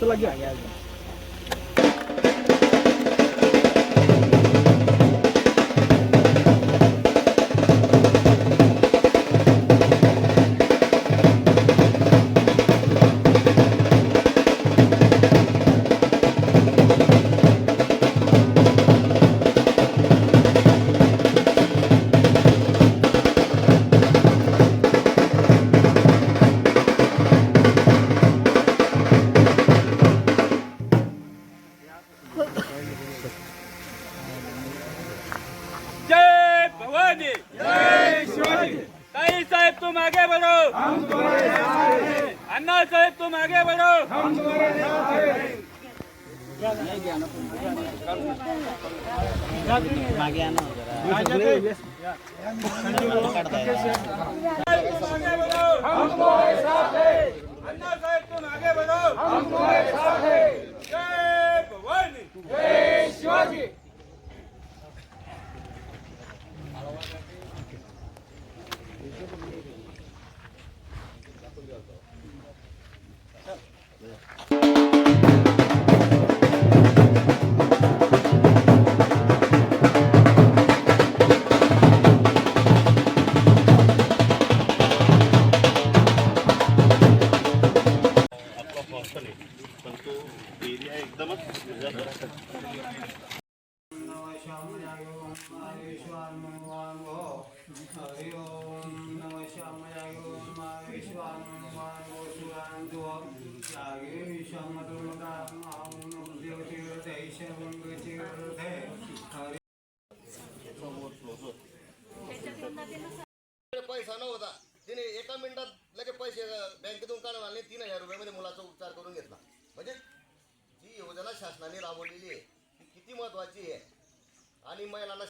चला घ्या शिवाजी। ताई साहेब तुम आगे बढ़ो। हम तुम्हारे साथ अन्ना साहेब तुम आगे बढ़ो। आगे बढ़ो। पैसा नव्हता तिने एका मिनिटात लगेच पैसे बँकेतून काढून आणले तीन हजार रुपयामध्ये मुलाचा आहे. आणि महिलांना